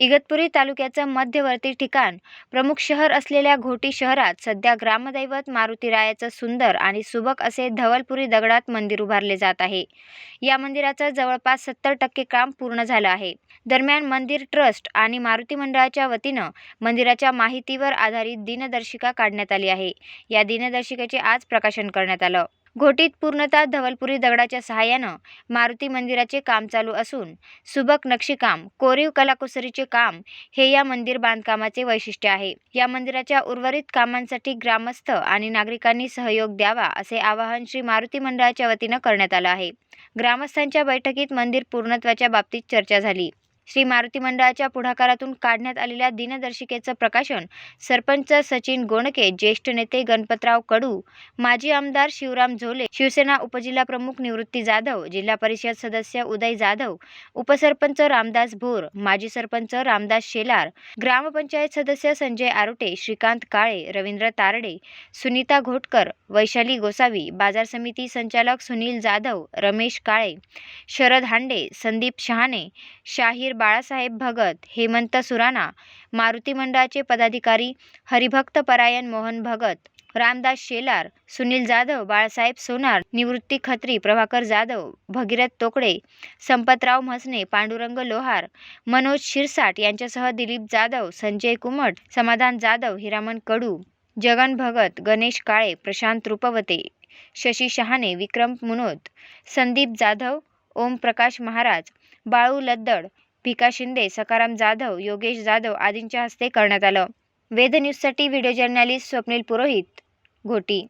इगतपुरी तालुक्याचं मध्यवर्ती ठिकाण. प्रमुख शहर असलेल्या घोटी शहरात सध्या ग्रामदैवत मारुतीरायाचं सुंदर आणि सुबक असे धवलपुरी दगडात मंदिर उभारले जात आहे. या मंदिराचं जवळपास सत्तर टक्के काम पूर्ण झालं आहे. दरम्यान मंदिर ट्रस्ट आणि मारुती मंडळाच्या वतीनं मंदिराच्या माहितीवर आधारित दिनदर्शिका काढण्यात आली आहे. या दिनदर्शिकेचे आज प्रकाशन करण्यात आलं. घोटीत पूर्णतः धवलपुरी दगडाच्या सहाय्यानं मारुती मंदिराचे काम चालू असून सुबक नक्षीकाम कोरीव कलाकुसरीचे काम हे या मंदिर बांधकामाचे वैशिष्ट्य आहे. या मंदिराच्या उर्वरित कामांसाठी ग्रामस्थ आणि नागरिकांनी सहयोग द्यावा असे आवाहन श्री मारुती मंडळाच्या वतीनं करण्यात आलं आहे. ग्रामस्थांच्या बैठकीत मंदिर पूर्णत्वाच्या बाबतीत चर्चा झाली. श्री मारुती मंडळाच्या पुढाकारातून काढण्यात आलेल्या दिनदर्शिकेचं प्रकाशन सरपंच सचिन गोणके ज्येष्ठ नेते गणपतराव कडू माजी आमदार शिवराम झोले शिवसेना उपजिल्हा प्रमुख निवृत्ती जाधव जिल्हा परिषद सदस्य उदय जाधव उपसरपंच रामदास भोर माजी सरपंच रामदास शेलार ग्रामपंचायत सदस्य संजय आरोटे श्रीकांत काळे रवींद्र तारडे सुनीता घोटकर वैशाली गोसावी बाजार समिती संचालक सुनील जाधव रमेश काळे शरद हांडे संदीप शहाणे शाहीर बाळासाहेब भगत हेमंत सुराणा मारुती मंडळाचे पदाधिकारी हरिभक्त परायण मोहन भगत रामदास शेलार सुनील जाधव बाळासाहेब सोनार निवृत्ती खत्री प्रभाकर जाधव भगीरथ तोकडे संपतराव म्हसने पांडुरंग लोहार मनोज शिरसाट यांच्यासह दिलीप जाधव संजय कुमट समाधान जाधव हिरामन कडू जगन भगत गणेश काळे प्रशांत रुपवते शशी शहाणे विक्रम मुनोत संदीप जाधव ओमप्रकाश महाराज बाळू लद्दड भिका शिंदे सकाराम जाधव योगेश जाधव आदींच्या हस्ते करण्यात आलं. वेद न्यूजसाठी व्हिडिओ जर्नलिस्ट स्वप्नील पुरोहित घोटी